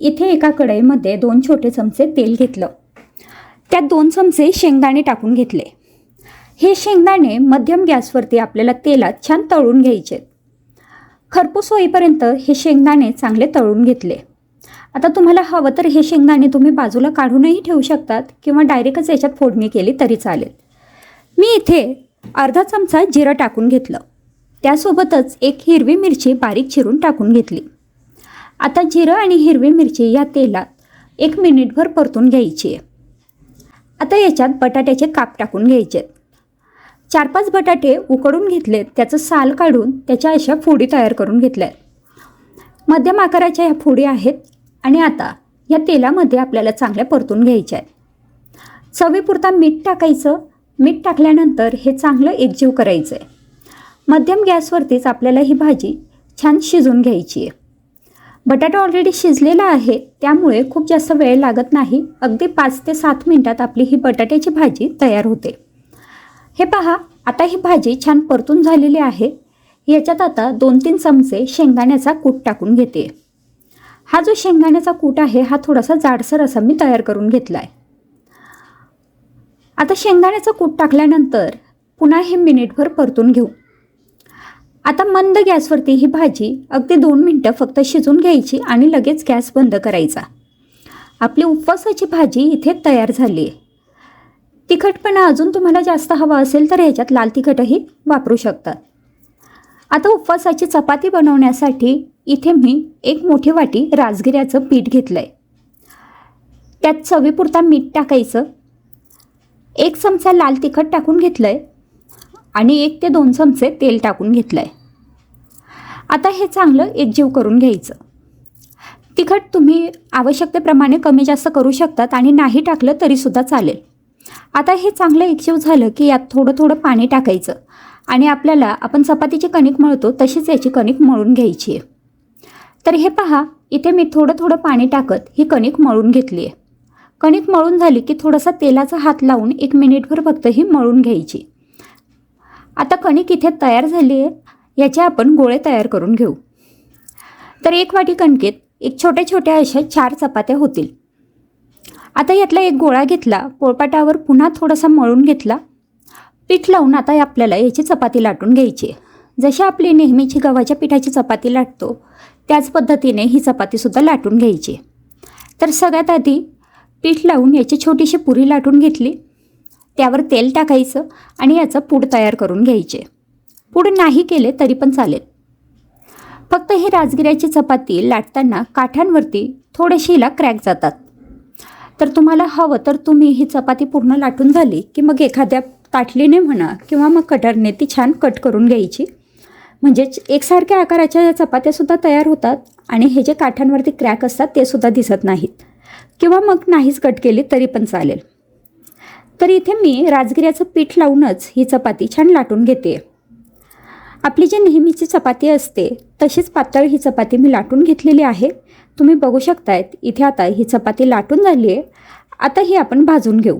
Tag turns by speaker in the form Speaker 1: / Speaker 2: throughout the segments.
Speaker 1: इथे एका कढईमध्ये दोन छोटे चमचे तेल घेतलं. त्यात दोन चमचे शेंगदाणे टाकून घेतले. हे शेंगदाणे मध्यम गॅसवरती आपल्याला तेलात छान तळून घ्यायचे. खरपूस होईपर्यंत हे शेंगदाणे चांगले तळून घेतले. आता तुम्हाला हवं तर हे शेंगदाणे तुम्ही बाजूला काढूनही ठेवू शकतात किंवा डायरेक्टच याच्यात फोडणी केली तरी चालेल. मी इथे अर्धा चमचा जिरं टाकून घेतलं. त्यासोबतच एक हिरवी मिरची बारीक चिरून टाकून घेतली. आता जिरं आणि हिरवी मिरची या तेलात एक मिनिटभर परतून घ्यायची. आहे आता याच्यात बटाट्याचे काप टाकून घ्यायचे. चार पाच बटाटे उकडून घेतलेत त्याचं साल काढून त्याच्या अशा फोडी तयार करून घेतल्या. आहेत मध्यम आकाराच्या ह्या फोडी आहेत आणि आता या तेलामध्ये आपल्याला चांगल्या परतून घ्यायच्या आहेत. चवीपुरता मीठ टाकायचं. मीठ टाकल्यानंतर हे चांगलं एकजीव करायचं आहे मध्यम गॅसवरतीच आपल्याला ही भाजी छान शिजून घ्यायची आहे. बटाटा ऑलरेडी शिजलेला आहे त्यामुळे खूप जास्त वेळ लागत नाही. अगदी पाच ते सात मिनटात आपली ही बटाट्याची भाजी तयार होते. हे पहा आता ही भाजी छान परतून झालेली आहे. याच्यात आता दोन तीन चमचे शेंगदाण्याचा कूट टाकून घेते. हा जो शेंगदाण्याचा कूट आहे हा थोडासा जाडसर असा मी तयार करून घेतला आहे आता शेंगदाण्याचा कूट टाकल्यानंतर पुन्हा हे मिनिटभर परतून घेऊ. आता मंद गॅसवरती ही भाजी अगदी दोन मिनटं फक्त शिजून घ्यायची आणि लगेच गॅस बंद करायचा. आपली उपवासाची भाजी इथे तयार झाली आहे. तिखटपणा अजून तुम्हाला जास्त हवा असेल तर ह्याच्यात लाल तिखटही वापरू शकतात आता उपवासाची चपाती बनवण्यासाठी इथे मी एक मोठी वाटी राजगिऱ्याचं पीठ घेतलं आहे त्यात चवीपुरता मीठ टाकायचं. एक चमचा लाल तिखट टाकून घेतलं आहे आणि एक ते दोन चमचे तेल टाकून घेतलं आहे आता हे चांगलं एकजीव करून घ्यायचं. तिखट तुम्ही आवश्यकतेप्रमाणे कमी जास्त करू शकतात आणि नाही टाकलं तरीसुद्धा चालेल. आता हे चांगलं एकजीव झालं की यात थोडं थोडं पाणी टाकायचं आणि आपल्याला आपण चपातीची कणिक मळतो तशीच याची कणिक मळून घ्यायची आहे. तर हे पहा इथे मी थोडं थोडं पाणी टाकत ही कणिक मळून घेतली आहे. कणिक मळून झाली की थोडासा तेलाचा हात लावून एक मिनिटभर फक्त ही मळून घ्यायची. आता कणिक इथे तयार झाली आहे. याचे आपण गोळे तयार करून घेऊ. तर एक वाटी कणकेत एक छोट्या छोट्या अशा चार चपात्या होतील. आता यातला एक गोळा घेतला पोळपाटावर पुन्हा थोडासा मळून घेतला. पीठ लावून आता आपल्याला याची चपाती लाटून घ्यायची जशी आपली नेहमीची गव्हाच्या पिठाची चपाती लाटतो त्याच पद्धतीने ही चपातीसुद्धा लाटून घ्यायची तर सगळ्यात आधी पीठ लावून याची छोटीशी पुरी लाटून घेतली. त्यावर तेल टाकायचं आणि याचं पूड तयार करून घ्यायचे. पुढे नाही केले तरी पण चालेल. फक्त ही राजगिऱ्याची चपाती लाटताना काठांवरती थोडेशीला क्रॅक जातात. तर तुम्हाला हवं तर तुम्ही ही चपाती पूर्ण लाटून झाली की मग एखाद्या ताटलीने म्हणा किंवा मग कटरने ती छान कट करून घ्यायची. म्हणजेच एकसारख्या आकाराच्या या चपात्यासुद्धा तयार होतात आणि हे जे काठांवरती क्रॅक असतात ते सुद्धा दिसत नाहीत. किंवा मग नाहीच कट केली तरी पण चालेल. तर इथे मी राजगिऱ्याचं पीठ लावूनच ही चपाती छान लाटून घेते. आपली जी नेहमीची चपाती असते तशीच पातळ ही चपाती मी लाटून घेतलेली आहे. तुम्ही बघू शकतायत इथे आता ही चपाती लाटून झाली आहे. आता ही आपण भाजून घेऊ.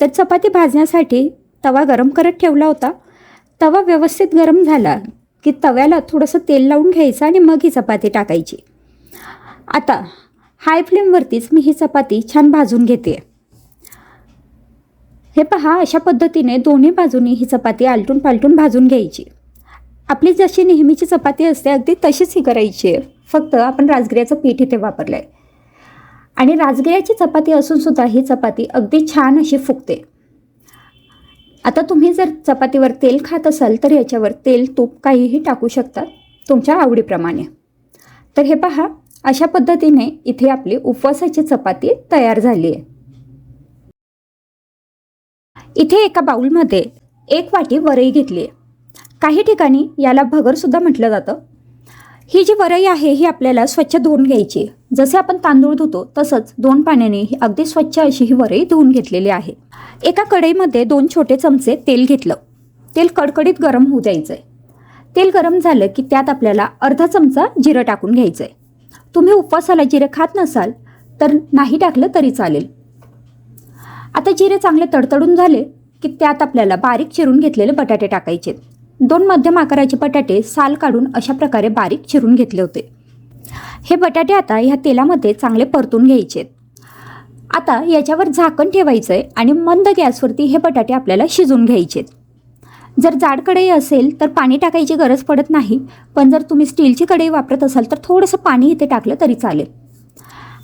Speaker 1: तर चपाती भाजण्यासाठी तवा गरम करत ठेवला होता. तवा व्यवस्थित गरम झाला की तव्याला थोडंसं तेल लावून घ्यायचं आणि मग ही चपाती टाकायची. आता हाय फ्लेमवरतीच मी ही चपाती छान भाजून घेते. हे पहा अशा पद्धतीने दोन्ही बाजूनी ही चपाती आलटून पालटून भाजून घ्यायची. आपली जशी नेहमीची चपाती असते अगदी तशीच ही करायची आहे. फक्त आपण राजगिऱ्याचं पीठ इथे वापरलं आहे आणि राजगिऱ्याची चपाती असूनसुद्धा ही चपाती अगदी छान अशी फुगते. आता तुम्ही जर चपातीवर तेल खात असाल तर याच्यावर तेल तूप काहीही टाकू शकतात तुमच्या आवडीप्रमाणे. तर हे पहा अशा पद्धतीने इथे आपली उपवासाची चपाती तयार झाली आहे. इथे एका बाऊलमध्ये एक वाटी वरई घेतली आहे. काही ठिकाणी याला भगरसुद्धा म्हटलं जातं. ही जी वरई आहे ही आपल्याला स्वच्छ धुवून घ्यायची. जसे आपण तांदूळ धुतो तसंच दोन पाण्याने ही अगदी स्वच्छ अशी ही वरई धुवून घेतलेली आहे. एका कढईमध्ये दोन छोटे चमचे तेल घेतलं. तेल कडकडीत गरम होऊ द्यायचं आहे तेल गरम झालं की त्यात आपल्याला अर्धा चमचा जिरं टाकून घ्यायचं आहे तुम्ही उपवासाला जिरं खात नसाल तर नाही टाकलं तरी चालेल. आता जिरे चांगले तडतडून झाले की त्यात आपल्याला बारीक चिरून घेतलेले बटाटे टाकायचे दोन मध्यम आकाराचे बटाटे साल काढून अशा प्रकारे बारीक चिरून घेतले होते. हे बटाटे आता ह्या तेलामध्ये चांगले परतून घ्यायचे. आता याच्यावर झाकण ठेवायचं आहे आणि मंद गॅसवरती हे बटाटे आपल्याला शिजून घ्यायचे. जर जाड कढई असेल तर पाणी टाकायची गरज पडत नाही पण जर तुम्ही स्टीलची कढई वापरत असाल तर थोडंसं पाणी इथे टाकलं तरी चालेल.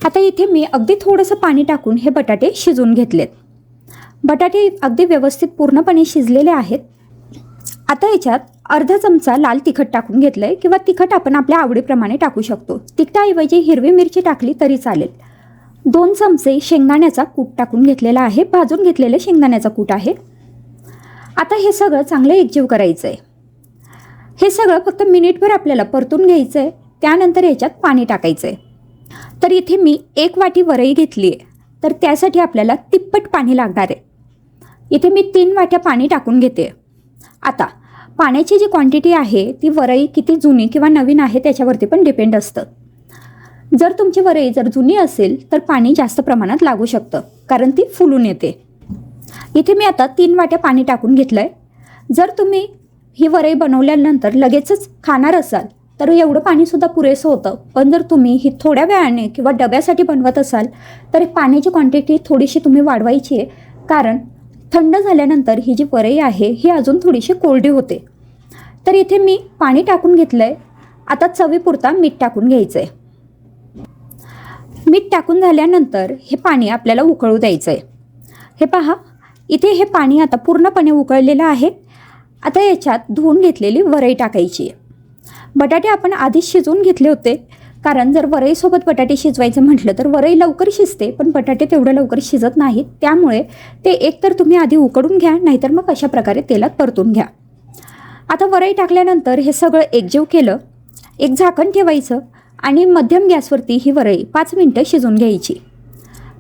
Speaker 1: आता इथे मी अगदी थोडंसं पाणी टाकून हे बटाटे शिजवून घेतलेत. बटाटे अगदी व्यवस्थित पूर्णपणे शिजलेले आहेत. आता याच्यात अर्धा चमचा लाल तिखट टाकून घेतलं आहे किंवा तिखट आपण आपल्या आवडीप्रमाणे टाकू शकतो. तिखटाऐवजी हिरवी मिरची टाकली तरी चालेल. दोन चमचे शेंगदाण्याचा कूट टाकून घेतलेला आहे. भाजून घेतलेलं शेंगदाण्याचा कूट आहे. आता हे सगळं चांगलं एकजीव करायचं आहे हे सगळं फक्त मिनिटभर आपल्याला परतून घ्यायचं आहे त्यानंतर याच्यात पाणी टाकायचं आहे तर इथे मी एक वाटी वरई घेतली आहे तर त्यासाठी आपल्याला तिप्पट पाणी लागणार आहे. इथे मी तीन वाट्या पाणी टाकून घेते आता पाण्याची जी क्वांटिटी आहे ती वरई किती जुनी किंवा नवीन आहे त्याच्यावरती पण डिपेंड असतं. जर तुमची वरई जर जुनी असेल तर पाणी जास्त प्रमाणात लागू शकतं कारण ती फुलून येते. इथे मी आता तीन वाट्या पाणी टाकून घेतलं आहे जर तुम्ही ही वरई बनवल्यानंतर लगेचच खाणार असाल तर एवढं पाणीसुद्धा पुरेसं होतं. पण जर तुम्ही ही थोड्या वेळाने किंवा डब्यासाठी बनवत असाल तर पाण्याची क्वांटिटी थोडीशी तुम्ही वाढवायची आहे कारण थंड झाल्यानंतर ही जी वरई आहे ही अजून थोडीशी कोरडी होते. तर इथे मी पाणी टाकून घेतलं आहे आता चवीपुरता मीठ टाकून घ्यायचं आहे मीठ टाकून झाल्यानंतर हे पाणी आपल्याला उकळू द्यायचं आहे हे पहा इथे हे पाणी आता पूर्णपणे उकळलेलं आहे. आता याच्यात धुवून घेतलेली वरई टाकायची आहे. बटाटे आपण आधीच शिजवून घेतले होते. कारण जर वरईसोबत बटाटे शिजवायचं म्हटलं तर वरई लवकर शिजते पण बटाटे तेवढं लवकर शिजत नाहीत. त्यामुळे ते एकतर तुम्ही आधी उकडून घ्या नाहीतर मग अशा प्रकारे तेलात परतून घ्या. आता वरई टाकल्यानंतर हे सगळं एकजीव केलं एक झाकण ठेवायचं आणि मध्यम गॅसवरती ही वरई पाच मिनटं शिजून घ्यायची.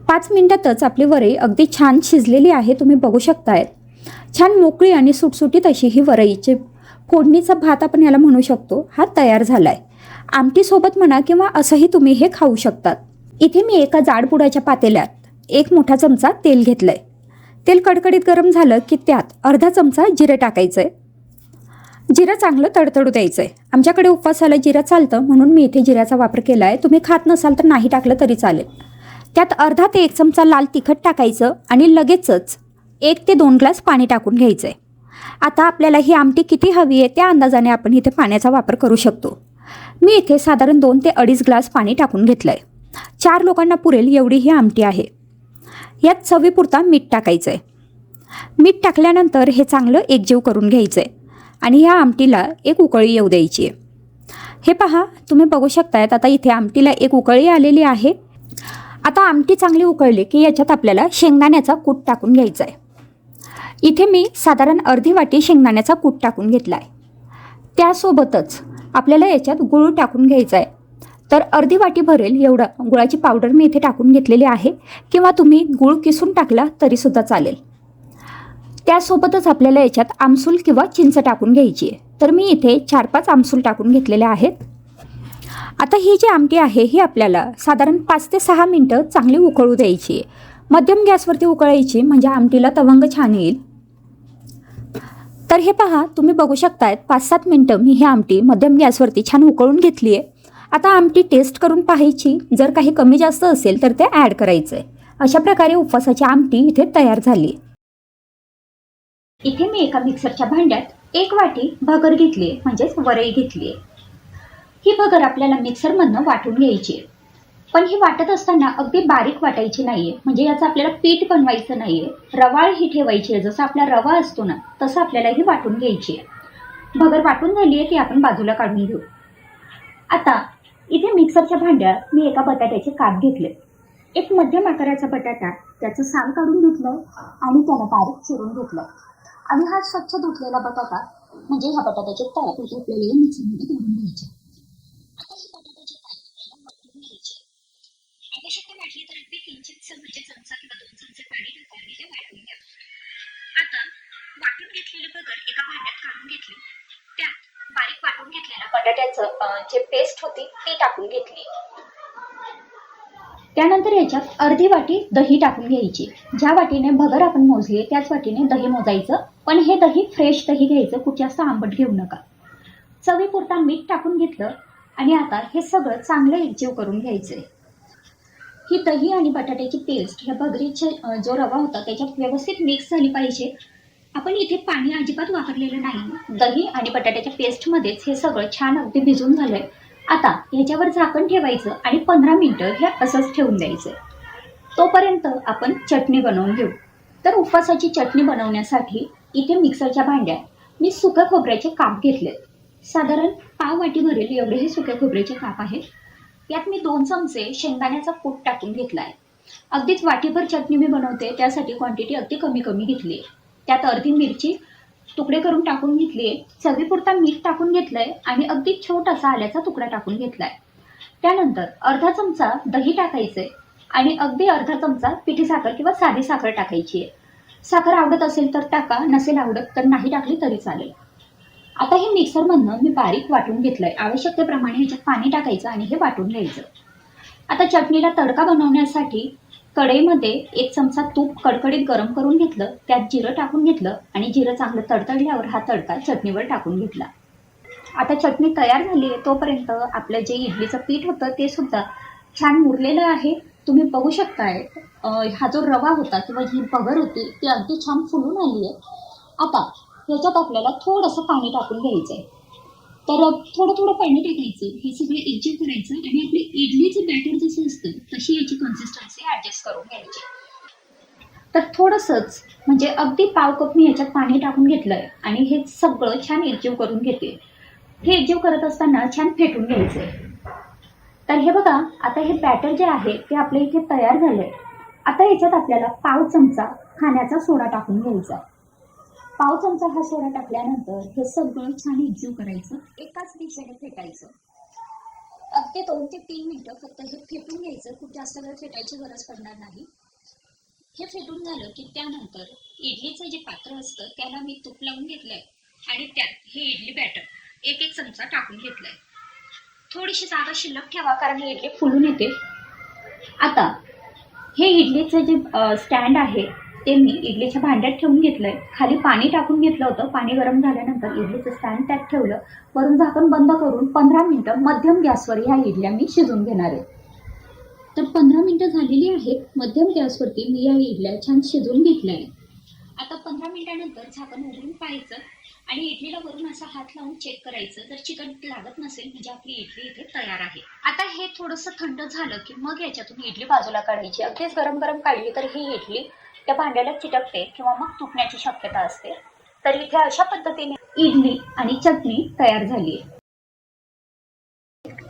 Speaker 1: पाच मिनटातच आपली वरई अगदी छान शिजलेली आहे तुम्ही बघू शकताय. छान मोकळी आणि सुटसुटीत अशी ही वरईची फोडणीचा भात आपण याला म्हणू शकतो हा तयार झाला आहे आमटीसोबत म्हणा किंवा असंही तुम्ही हे खाऊ शकतात. इथे मी एका जाडपुडाच्या पातेल्यात एक मोठा चमचा तेल घेतलं आहे तेल कडकडीत गरम झालं की त्यात अर्धा चमचा जिरं टाकायचं आहे जिरं चांगलं तडतडू द्यायचं आहे आमच्याकडे उपवासाला जिरं चालतं म्हणून मी इथे जिऱ्याचा वापर केला आहे तुम्ही खात नसाल तर नाही टाकलं तरी चालेल. त्यात अर्धा ते एक चमचा लाल तिखट टाकायचं आणि लगेचच एक ते दोन ग्लास पाणी टाकून घ्यायचं आहे आता आपल्याला ही आमटी किती हवी आहे त्या अंदाजाने आपण इथे पाण्याचा वापर करू शकतो. मी इथे साधारण दोन ते अडीच ग्लास पाणी टाकून घेतलं आहे चार लोकांना पुरेल एवढी ही आमटी आहे. यात चवीपुरता मीठ टाकायचं आहे मीठ टाकल्यानंतर हे चांगलं एकजीव करून घ्यायचं आहे आणि ह्या आमटीला एक उकळी येऊ द्यायची आहे. हे पहा तुम्ही बघू शकतायत आता इथे आमटीला एक उकळी आलेली आहे. आता आमटी चांगली उकळली की याच्यात आपल्याला शेंगदाण्याचा कूट टाकून घ्यायचा आहे इथे मी साधारण अर्धी वाटी शेंगदाण्याचा कूट टाकून घेतला आहे त्यासोबतच आपल्याला याच्यात गुळ टाकून घ्यायचा आहे. तर अर्धी वाटी भरेल एवढं. गुळाची पावडर मी इथे टाकून घेतलेली आहे. किंवा तुम्ही गुळ किसून टाकला तरीसुद्धा चालेल. त्यासोबतच आपल्याला याच्यात आमसूल किंवा चिंच टाकून घ्यायची आहे. तर मी इथे चार पाच आमसूल टाकून घेतलेले आहेत. आता ही जी आमटी आहे ही आपल्याला साधारण पाच ते सहा मिनटं चांगली उकळू द्यायची आहे. मध्यम गॅसवरती उकळायची म्हणजे आमटीला तवंग छान येईल. तर हे पहा तुम्ही बघू शकतायत पाच सात मिनटं मी ही आमटी मध्यम गॅसवरती छान उकळून घेतली आहे आता आमटी टेस्ट करून पाहायची. जर काही कमी जास्त असेल तर ते ॲड करायचं आहे अशा प्रकारे उपवासाची आमटी इथे तयार झाली. इथे मी एका मिक्सरच्या भांड्यात एक वाटी भगर घेतली आहे म्हणजेच वरई घेतली आहे ही भगर आपल्याला मिक्सरमधनं वाटून घ्यायची आहे पण हे वाटत असताना अगदी बारीक वाटायची नाहीये. म्हणजे याचं आपल्याला पीठ बनवायचं नाहीये. रवाळ ही ठेवायची आहे. जसं आपला रवा असतो ना तसं आपल्याला ही वाटून घ्यायची आहे. भगर वाटून झाली आहे ती आपण बाजूला काढून घेऊ. आता इथे मिक्सरच्या भांड्यात मी एका बटाट्याचे काप घेतले. एक मध्यम आकाराचा बटाटा त्याचं साल काढून घेतलं आणि त्याला बारीक चिरून घेतलं. आणि हा स्वच्छ धुतलेला बटाटा म्हणजे ह्या बटाट्याचे तळप आपल्याला मिक्सरमध्ये काढून घ्यायचे आता ही बटाट्याची पानं वाटून घ्यायची आवश्यकता वाटली तर अगदी किंचित म्हणजे चमचा किंवा दोन चमचे पाणी टाकून मी ते वाटून घ्या आता वाटून घेतलेली एका भांड्यात काढून घेतले. त्यात बारीक वाटून घेतलेलं बटाट्याचं जे पेस्ट होती ती टाकून घेतली. त्यानंतर याच्यात अर्धी वाटी दही टाकून घ्यायची. ज्या वाटीने भगर आपण मोजली त्याच वाटीने दही मोजायचं. पण हे दही फ्रेश दही घ्यायचं खूप जास्त आंबट घेऊ नका. चवीपुरता मीठ टाकून घेतलं आणि आता हे सगळं चांगलं एकजीव करून घ्यायचं ही दही आणि बटाट्याची पेस्ट ह्या भगरीचे जो रवा होता त्याच्यात व्यवस्थित मिक्स झाली पाहिजे. आपण इथे पाणी अजिबात वापरलेलं नाही. दही आणि बटाट्याच्या पेस्टमध्येच हे सगळं छान अगदी भिजून झालंय. आता ह्याच्यावर झाकण ठेवायचं आणि पंधरा मिनटं हे असंच ठेवून द्यायचं. तोपर्यंत आपण चटणी बनवून घेऊ. तर उपवासाची चटणी बनवण्यासाठी इथे मिक्सरच्या भांड्यात मी सुक्या खोबऱ्याचे काप घेतले साधारण पाव वाटी भरेल एवढे हे सुक्या खोबऱ्याचे काप आहेत. यात मी दोन चमचे शेंगदाण्याचा कूट टाकून घेतला आहे अगदीच वाटीभर चटणी मी बनवते त्यासाठी क्वांटिटी अगदी कमी कमी घेतली आहे त्यात अर्धी मिरची तुकडे करून टाकून घेतली आहे. चवीपुरता मीठ टाकून घेतलंय आणि अगदी छोटासा आल्याचा तुकडा टाकून घेतलाय. त्यानंतर अर्धा चमचा दही टाकायचंय आणि अगदी अर्धा चमचा पिठी साखर किंवा साधी साखर टाकायची आहे. साखर आवडत असेल तर टाका नसेल आवडत तर नाही टाकली तरी चालेल. आता हे मिक्सरमधनं मी बारीक वाटून घेतलंय. आवश्यकतेप्रमाणे ह्याच्यात पाणी टाकायचं आणि हे वाटून घ्यायचं. आता चटणीला तडका बनवण्यासाठी कढईमध्ये एक चमचा तूप कडकडीत गरम करून घेतलं त्यात जिरं टाकून घेतलं आणि जिरं चांगलं तडतडल्यावर हा तडका चटणीवर टाकून घेतला. आता चटणी तयार झाली आहे तोपर्यंत आपलं जे इडलीचं पीठ होतं ते सुद्धा छान मुरलेलं आहे. तुम्ही बघू शकताय हा जो रवा होता किंवा जी पगर होती ती अगदी छान फुलून आली आहे. आता ह्याच्यात आपल्याला थोडंसं पाणी टाकून घ्यायचं आहे तर थोडं थोडं पाणी टाकायचं. हे सगळं एकजीव करायचं आणि आपली इडलीचं बॅटर जसं असतं तशी याची कन्सिस्टन्सी ॲडजस्ट करून घ्यायची. तर थोडंसंच म्हणजे अगदी पाव कप मी ह्याच्यात पाणी टाकून घेतलंय आणि हे सगळं छान एकजीव करून घेते. हे एकजीव करत असताना छान फेटून घ्यायचंय. तर हे बघा आता हे बॅटर जे आहे ते आपल्या इथे तयार झालंय. आता याच्यात आपल्याला पाव चमचा खाण्याचा सोडा टाकून घ्यायचा. पाव चमचा हा सोडा टाकल्यानंतर हे सगळं छान एकजीव करायचं एकाच दिशेने फेटायचं. अगदी दोन ते तीन मिनिटं फक्त हे फेटून घ्यायचं खूप जास्त वेळ फेटायची गरज पडणार नाही. हे फेटून झालं की त्यानंतर इडलीचं जे पात्र असतं त्याला मी तूप लावून घेतलंय आणि त्यात हे इडली बॅटर एक एक चमचा टाकून घेतलंय. थोडीशी जागा शिल्लक ठेवा कारण हे इडली फुलून येते. आता हे इडलीचं जे स्टँड आहे ते मी इडलीच्या भांड्यात ठेवून घेतलंय. खाली पाणी टाकून घेतलं होतं. पाणी गरम झाल्यानंतर इडलीचं स्टँड त्यात ठेवलं. वरून झाकण बंद करून पंधरा मिनटं मध्यम गॅसवर ह्या इडल्या मी शिजून घेणार आहे. तर पंधरा मिनटं झालेली आहेत. मध्यम गॅसवरती मी या इडल्या छान शिजवून घेतल्या आहे आता पंधरा मिनटानंतर झाकण उघडून पाहायचं आणि इडलीला वरून असा हात लावून चेक करायचं. जर चिकट लागत नसेल म्हणजे आपली इडली इथे तयार आहे. आता हे थोडंसं थंड झालं की मग याच्यातून इडली बाजूला काढायची. अगदीच गरम गरम काढली तर ही इडली त्या भांड्याला चिटकते किंवा मग तुटण्याची शक्यता असते. तर इथे अशा पद्धतीने इडली आणि चटणी तयार झाली आहे.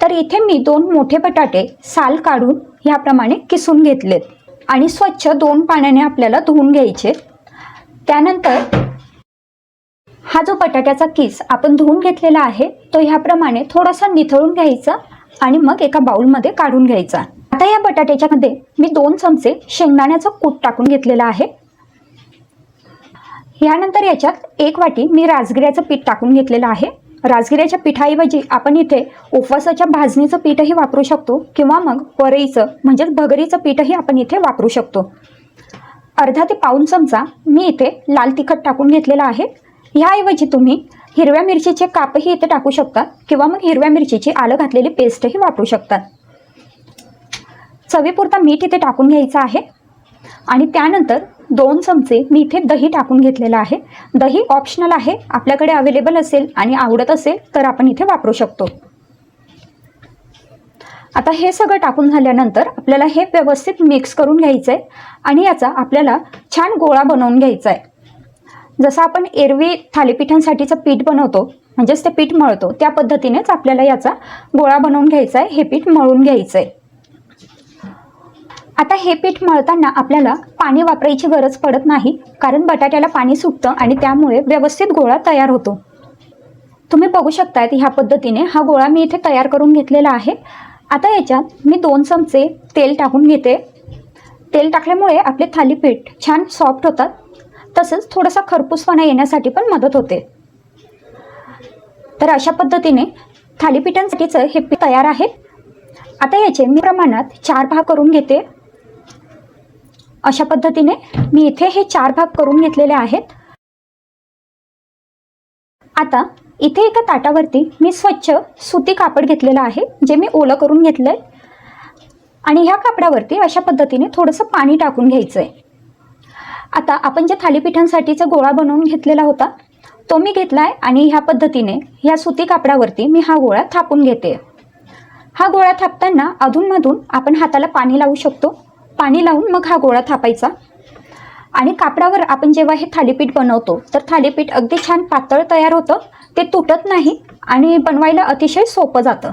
Speaker 1: तर इथे मी दोन मोठे बटाटे साल काढून ह्याप्रमाणे किसून घेतलेत. आणि स्वच्छ दोन पाण्याने आपल्याला धुवून घ्यायचे. त्यानंतर हा जो बटाट्याचा किस आपण धुवून घेतलेला आहे तो ह्याप्रमाणे थोडासा निथळून घ्यायचा आणि मग एका बाउलमध्ये काढून घ्यायचा. आता या बटाट्याच्या मध्ये मी दोन चमचे शेंगदाण्याचं कूट टाकून घेतलेलं आहे. यानंतर याच्यात एक वाटी मी राजगिऱ्याचं पीठ टाकून घेतलेलं आहे. राजगिऱ्याच्या पिठाऐवजी आपण इथे उपवासाच्या भाजणीचं पीठही वापरू शकतो किंवा मग वरईचं म्हणजेच भगरीचं पीठही आपण इथे वापरू शकतो. अर्धा ते पाऊन चमचा मी इथे लाल तिखट टाकून घेतलेला आहे. ह्याऐवजी तुम्ही हिरव्या मिरचीचे कापही इथे टाकू शकता किंवा मग हिरव्या मिरचीची आलं घातलेली पेस्टही वापरू शकतात चवीपुरता मीठ इथे टाकून घ्यायचं आहे. आणि त्यानंतर दोन चमचे मी इथे दही टाकून घेतलेलं आहे. दही ऑप्शनल आहे. आपल्याकडे अवेलेबल असेल आणि आवडत असेल तर आपण इथे वापरू शकतो. आता हे सगळं टाकून झाल्यानंतर आपल्याला हे व्यवस्थित मिक्स करून घ्यायचं आहे आणि याचा आपल्याला छान गोळा बनवून घ्यायचा आहे जसं आपण एरवी थालीपीठांसाठीचं पीठ बनवतो म्हणजेच ते पीठ मळतो त्या पद्धतीनेच आपल्याला याचा गोळा बनवून घ्यायचा आहे हे पीठ मळून घ्यायचं आहे आता हे पीठ मळताना आपल्याला पाणी वापरायची गरज पडत नाही कारण बटाट्याला पाणी सुटतं आणि त्यामुळे व्यवस्थित गोळा तयार होतो. तुम्ही बघू शकतायत ह्या पद्धतीने हा गोळा मी इथे तयार करून घेतलेला आहे. आता याच्यात मी दोन चमचे तेल टाकून घेते. तेल टाकल्यामुळे आपले थालीपीठ छान सॉफ्ट होतात. तसंच थोडासा खरपूसपणा येण्यासाठी पण मदत होते. तर अशा पद्धतीने थालीपीठांसाठीचं हे पीठ तयार आहे. आता याचे मी प्रमाणात चार भाग करून घेते. अशा पद्धतीने मी इथे हे चार भाग करून घेतलेले आहेत. आता इथे एका ताटावरती मी स्वच्छ सुती कापड घेतलेलं आहे जे मी ओलं करून घेतलं आहे आणि ह्या कापडावरती अशा पद्धतीने थोडंसं पाणी टाकून घ्यायचं आहे आता आपण जे थालीपीठांसाठीचा गोळा बनवून घेतलेला होता तो मी घेतला आहे आणि ह्या पद्धतीने ह्या सुती कापडावरती मी हा गोळा थापून घेते. हा गोळा थापताना अधूनमधून आपण हाताला पाणी लावू शकतो. पाणी लावून मग हा गोळा थापायचा. आणि कापडावर आपण जेव्हा हे थालीपीठ बनवतो तर थालीपीठ अगदी छान पातळ तयार होतं. ते तुटत नाही आणि बनवायला अतिशय सोपं जातं.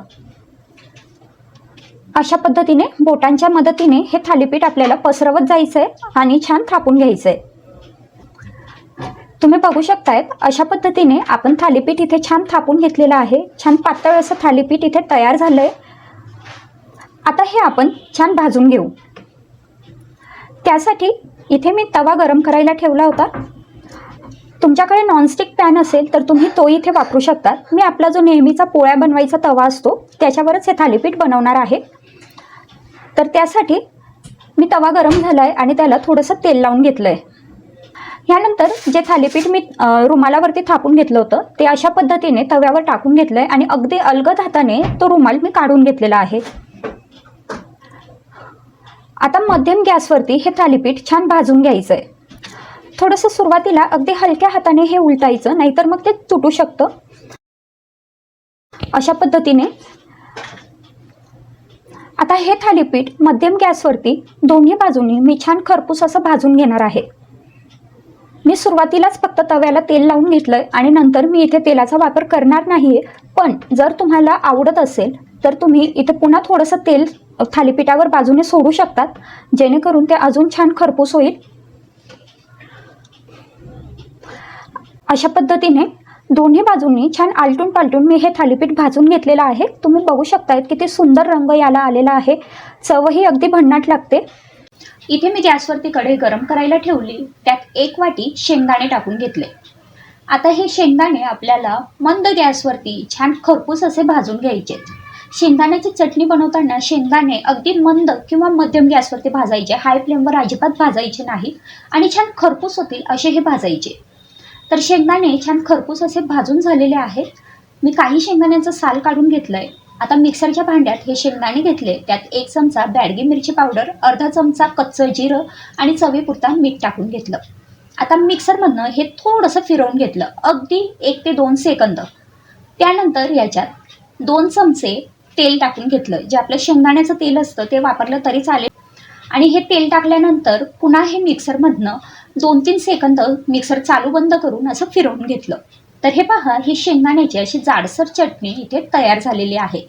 Speaker 1: अशा पद्धतीने बोटांच्या मदतीने हे थालीपीठ आपल्याला पसरवत जायचं आहे आणि छान थापून घ्यायचं आहे तुम्ही बघू शकतायत अशा पद्धतीने आपण थालीपीठ इथे छान थापून घेतलेलं आहे. छान पातळ असं थालीपीठ इथे तयार झालं आहे आता हे आपण छान भाजून घेऊ. त्यासाठी इथे मी तवा गरम करायला ठेवला होता. तुमच्याकडे नॉनस्टिक पॅन असेल तर तुम्ही तो इथे वापरू शकता. मी आपला जो नेहमीचा पोळ्या बनवायचा तवा असतो त्याच्यावरच हे थालीपीठ बनवणार आहे. तर त्यासाठी मी तवा गरम झाला आहे आणि त्याला थोडंसं तेल लावून घेतलं आहे ह्यानंतर जे थालीपीठ मी रुमालावरती थापून घेतलं होतं ते अशा पद्धतीने तव्यावर टाकून घेतलं आहे आणि अगदी अलगद हाताने तो रुमाल मी काढून घेतलेला आहे. आता मध्यम गॅसवरती हे थालीपीठ छान भाजून घ्यायचं आहे थोडंसं सुरुवातीला अगदी हलक्या हाताने हे उलटायचं नाहीतर मग ते तुटू शकतं. अशा पद्धतीने आता हे थालीपीठ मध्यम गॅसवरती दोन्ही बाजूंनी मी छान खरपूस असं भाजून घेणार आहे. मी सुरुवातीलाच फक्त तव्याला तेल लावून घेतलंय आणि नंतर मी इथे तेलाचा वापर करणार नाहीये. पण जर तुम्हाला आवडत असेल तर तुम्ही इथे पुन्हा थोडंसं तेल थालीपीठावर बाजूने सोडू शकतात. जेणेकरून ते अजून छान खरपूस होईल. अशा पद्धतीने दोन्ही बाजूंनी छान आलटून पालटून मी हे थालीपीठ भाजून घेतलेलं आहे. तुम्ही बघू शकतायत किती सुंदर रंग याला आलेला आहे. चवही अगदी भन्नाट लागते. इथे मी गॅसवरती कढई गरम करायला ठेवली. त्यात एक वाटी शेंगदाणे टाकून घेतले. आता हे शेंगदाणे आपल्याला मंद गॅसवरती छान खरपूस असे भाजून घ्यायचे शेंगदाण्याची चटणी बनवताना शेंगदाणे अगदी मंद किंवा मध्यम गॅसवरती भाजायचे. हाय फ्लेमवर अजिबात भाजायचे नाही आणि छान खरपूस होतील असे हे भाजायचे. तर शेंगदाणे छान खरपूस असे भाजून झालेले आहेत. मी काही शेंगदाण्याचं साल काढून घेतलं आहे आता मिक्सरच्या भांड्यात हे शेंगदाणे घेतले. त्यात एक चमचा बॅडगी मिरची पावडर अर्धा चमचा कच्चं जिरं आणि चवीपुरता मीठ टाकून घेतलं. आता मिक्सरमधनं हे थोडंसं फिरवून घेतलं. अगदी एक ते दोन सेकंद. त्यानंतर याच्यात दोन चमचे तेल टाकून घेतलं. जे आपलं शेंगदाण्याचं तेल असतं ते वापरलं तरी चालेल. आणि हे तेल टाकल्यानंतर पुन्हा हे मिक्सरमधनं दोन तीन सेकंद मिक्सर चालू बंद करून असं फिरवून घेतलं. तर हे पहा ही शेंगदाण्याची अशी जाडसर चटणी इथे तयार झालेली आहे.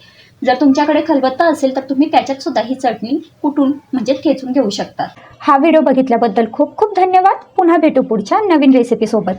Speaker 1: जर तुमच्याकडे खलबत्ता असेल तर तुम्ही त्याच्यात सुद्धा ही चटणी कुटून म्हणजे ठेचून घेऊ शकता. हा व्हिडिओ बघितल्याबद्दल खूप खूप धन्यवाद. पुन्हा भेटू पुढच्या नवीन रेसिपीसोबत